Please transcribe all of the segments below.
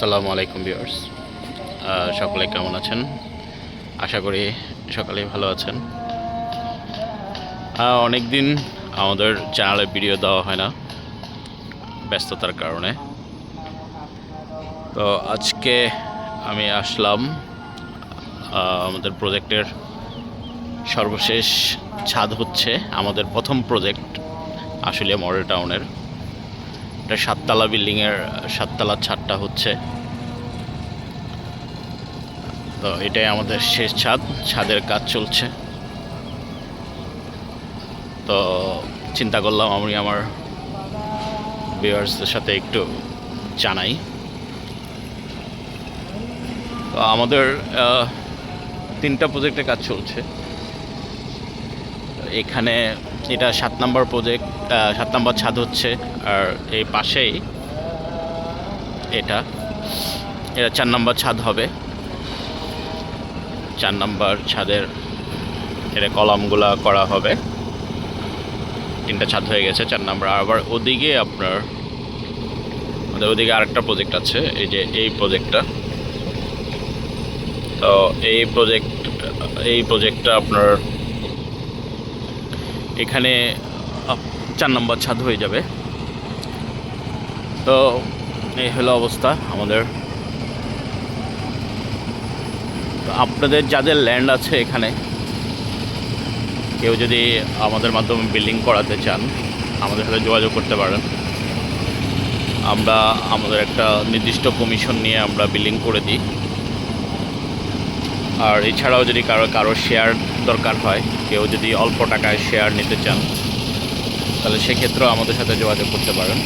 আসসালামু আলাইকুম ভিউয়ার্স। সকলে কেমন আছেন? আশা করি সকালে ভালো আছেন। অনেক দিন আমাদের চ্যানেলে ভিডিও দেওয়া হয় না, ব্যস্ততার কারণে। তো আজকে আমি আসলাম আমাদের প্রজেক্টের সর্বশেষ ছাদ হচ্ছে আমাদের প্রথম প্রজেক্ট আসলে মডেল টাউনের। এটা সাততলা বিল্ডিংয়ের সাততলা ছাদটা হচ্ছে। তো এটাই আমাদের শেষ ছাদ, ছাদের কাজ চলছে। তো চিন্তা করলাম আমি আমার ভিউয়ার্সদের সাথে একটু জানাই। তো আমাদের তিনটা প্রজেক্টে কাজ চলছে। এখানে এটা সাত নম্বর প্রজেক্ট সাত নম্বর ছাদ হচ্ছে, আর এই পাশেই এটা। এটা চার নম্বর ছাদ হবে। চার নম্বর ছাদের এটা কলামগুলা করা হবে। তিনটা ছাদ হয়ে গেছে, চার নম্বর। আবার ওদিকে আপনার, আমাদের ওদিকে আরেকটা প্রজেক্ট আছে, এই যে এই প্রজেক্টটা তো এই প্রজেক্ট এই প্রজেক্টটা আপনার এখানে চার নম্বর ছাদ হয়ে যাবে। তো, এই হলো অবস্থা আমাদের। তো আপনাদের যাদের ল্যান্ড আছে এখানে, কেউ যদি আমাদের মাধ্যমে বিল্ডিং করাতে চান, আমাদের সাথে যোগাযোগ করতে পারেন। আমরা, আমাদের একটা নির্দিষ্ট কমিশন নিয়ে আমরা বিল্ডিং করে দিই। আর এছাড়াও যদি কারও কারও শেয়ার দরকার হয়, কেউ যদি অল্প টাকায় শেয়ার নিতে চান, তাহলে সেক্ষেত্রেও আমাদের সাথে যোগাযোগ করতে পারেন।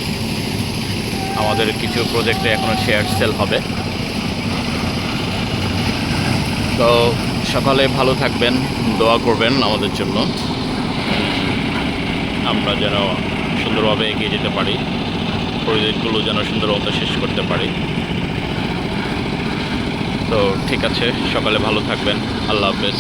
আমাদের কিছু প্রজেক্টে এখনও শেয়ার সেল হবে। তো সকালে ভালো থাকবেন, দোয়া করবেন আমাদের জন্য। আমরা যেন সুন্দরভাবে এগিয়ে যেতে পারি প্রজেক্টগুলো যেন সুন্দরভাবে শেষ করতে পারি। তো ঠিক আছে সকালে ভালো থাকবেন আল্লাহ হাফেজ।